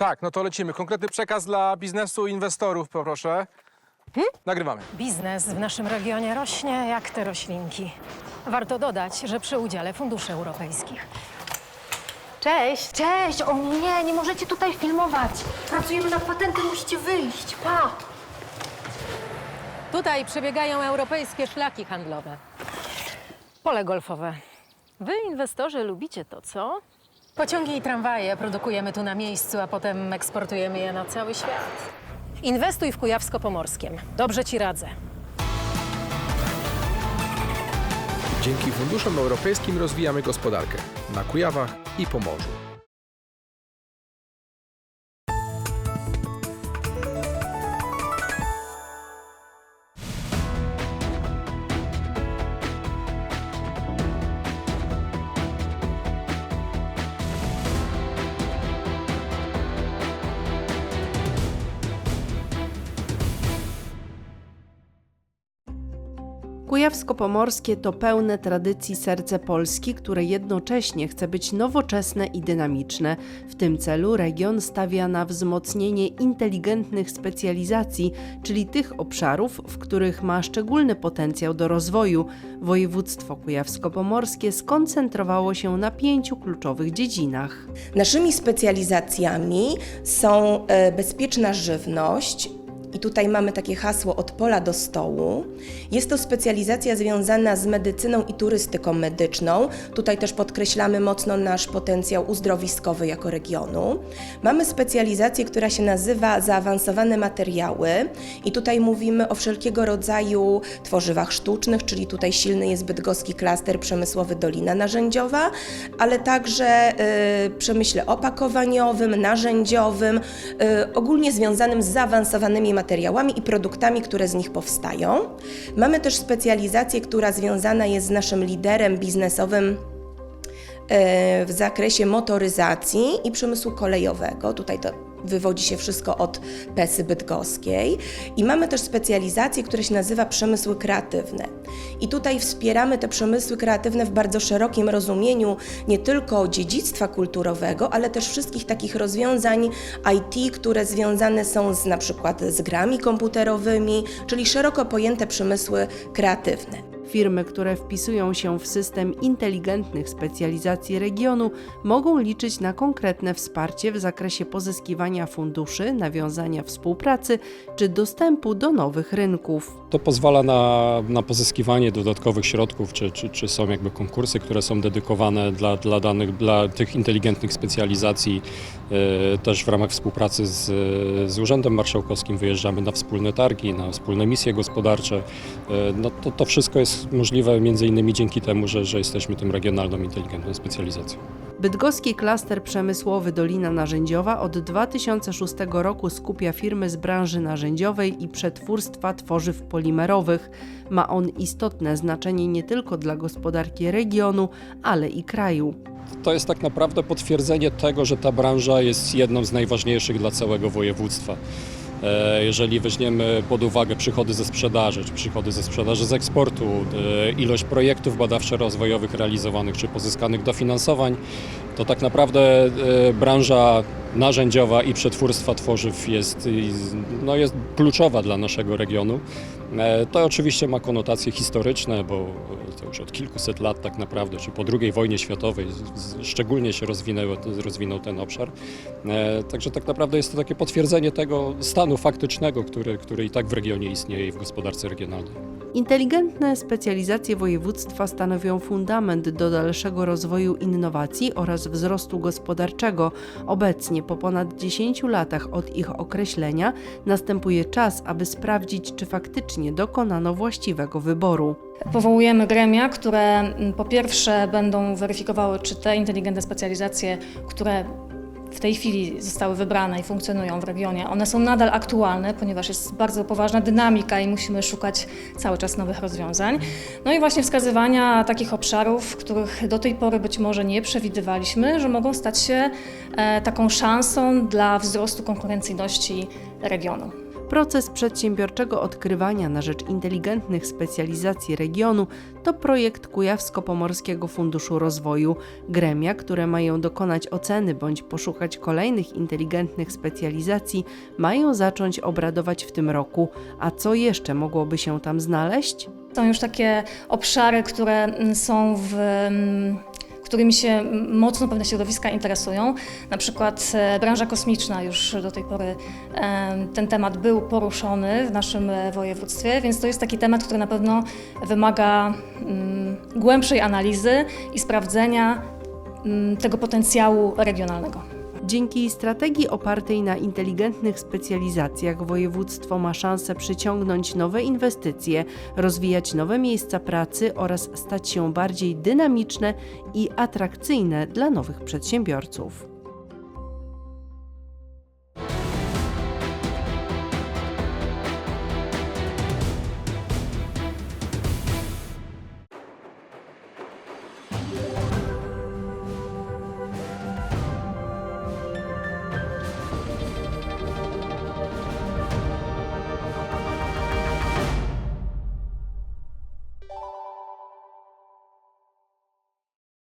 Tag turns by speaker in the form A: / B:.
A: Tak, no to lecimy. Konkretny przekaz dla biznesu i inwestorów, poproszę. Nagrywamy.
B: Biznes w naszym regionie rośnie jak te roślinki. Warto dodać, że przy udziale funduszy europejskich.
C: Cześć!
D: Cześć! O nie, nie możecie tutaj filmować. Pracujemy nad patentem, musicie wyjść. Pa!
B: Tutaj przebiegają europejskie szlaki handlowe. Pole golfowe. Wy, inwestorzy, lubicie to, co? Pociągi i tramwaje produkujemy tu na miejscu, a potem eksportujemy je na cały świat. Inwestuj w Kujawsko-Pomorskiem. Dobrze ci radzę.
E: Dzięki funduszom europejskim rozwijamy gospodarkę na Kujawach i Pomorzu.
F: Kujawsko-Pomorskie to pełne tradycji serce Polski, które jednocześnie chce być nowoczesne i dynamiczne. W tym celu region stawia na wzmocnienie inteligentnych specjalizacji, czyli tych obszarów, w których ma szczególny potencjał do rozwoju. Województwo kujawsko-pomorskie skoncentrowało się na pięciu kluczowych dziedzinach.
G: Naszymi specjalizacjami są e, bezpieczna żywność. I tutaj mamy takie hasło od pola do stołu. Jest to specjalizacja związana z medycyną i turystyką medyczną. Tutaj też podkreślamy mocno nasz potencjał uzdrowiskowy jako regionu. Mamy specjalizację, która się nazywa zaawansowane materiały. I tutaj mówimy o wszelkiego rodzaju tworzywach sztucznych, czyli tutaj silny jest bydgoski klaster przemysłowy Dolina Narzędziowa, ale także y, przemyśle opakowaniowym, narzędziowym, y, ogólnie związanym z zaawansowanymi materiałami i produktami, które z nich powstają. Mamy też specjalizację, która związana jest z naszym liderem biznesowym e, w zakresie motoryzacji i przemysłu kolejowego. Tutaj to wywodzi się wszystko od Pesy Bydgoskiej. I mamy też specjalizację, która się nazywa przemysły kreatywne. I tutaj wspieramy te przemysły kreatywne w bardzo szerokim rozumieniu nie tylko dziedzictwa kulturowego, ale też wszystkich takich rozwiązań IT, które związane są z na przykład z grami komputerowymi, czyli szeroko pojęte przemysły kreatywne.
F: Firmy, które wpisują się w system inteligentnych specjalizacji regionu, mogą liczyć na konkretne wsparcie w zakresie pozyskiwania funduszy, nawiązania współpracy czy dostępu do nowych rynków.
H: To pozwala na, na pozyskiwanie dodatkowych środków, czy, czy, czy są jakby konkursy, które są dedykowane dla, dla danych, dla tych inteligentnych specjalizacji. E, Też w ramach współpracy z, z Urzędem Marszałkowskim wyjeżdżamy na wspólne targi, na wspólne misje gospodarcze. E, No to, to wszystko jest możliwe między innymi dzięki temu, że, że jesteśmy tym regionalną inteligentną specjalizacją.
F: Bydgoski klaster przemysłowy Dolina Narzędziowa od 2006 roku skupia firmy z branży narzędziowej i przetwórstwa tworzyw polimerowych. Ma on istotne znaczenie nie tylko dla gospodarki regionu, ale i kraju.
H: To jest tak naprawdę potwierdzenie tego, że ta branża jest jedną z najważniejszych dla całego województwa. E, Jeżeli weźmiemy pod uwagę przychody ze sprzedaży, czy przychody ze sprzedaży z eksportu, e, ilość projektów badawczo-rozwojowych realizowanych, czy pozyskanych dofinansowań, to tak naprawdę e, branża narzędziowa i przetwórstwa tworzyw jest, no jest kluczowa dla naszego regionu. E, To oczywiście ma konotacje historyczne, bo to już od kilkuset lat tak naprawdę, czy po II wojnie światowej szczególnie się rozwinęło, rozwinął ten obszar. E, Także tak naprawdę jest to takie potwierdzenie tego stanu faktycznego, który, który i tak w regionie istnieje i w gospodarce regionalnej.
F: Inteligentne specjalizacje województwa stanowią fundament do dalszego rozwoju innowacji oraz wzrostu gospodarczego. Obecnie, po ponad 10 latach od ich określenia, następuje czas, aby sprawdzić, czy faktycznie dokonano właściwego wyboru.
I: Powołujemy gremia, które mm, po pierwsze będą weryfikowały, czy te inteligentne specjalizacje, które w tej chwili zostały wybrane i funkcjonują w regionie, one są nadal aktualne, ponieważ jest bardzo poważna dynamika i musimy szukać cały czas nowych rozwiązań. No i właśnie wskazywania takich obszarów, których do tej pory być może nie przewidywaliśmy, że mogą stać się e, taką szansą dla wzrostu konkurencyjności regionu.
F: Proces przedsiębiorczego odkrywania na rzecz inteligentnych specjalizacji regionu to projekt Kujawsko-Pomorskiego Funduszu Rozwoju. Gremia, które mają dokonać oceny bądź poszukać kolejnych inteligentnych specjalizacji, mają zacząć obradować w tym roku. A co jeszcze mogłoby się tam znaleźć?
I: Są już takie obszary, które są w mm, którymi się mocno pewne środowiska interesują. Na przykład e, branża kosmiczna już do tej pory e, ten temat był poruszony w naszym e, województwie, więc to jest taki temat, który na pewno wymaga mm, głębszej analizy i sprawdzenia mm, tego potencjału regionalnego.
F: Dzięki strategii opartej na inteligentnych specjalizacjach województwo ma szansę przyciągnąć nowe inwestycje, rozwijać nowe miejsca pracy oraz stać się bardziej dynamiczne i atrakcyjne dla nowych przedsiębiorców.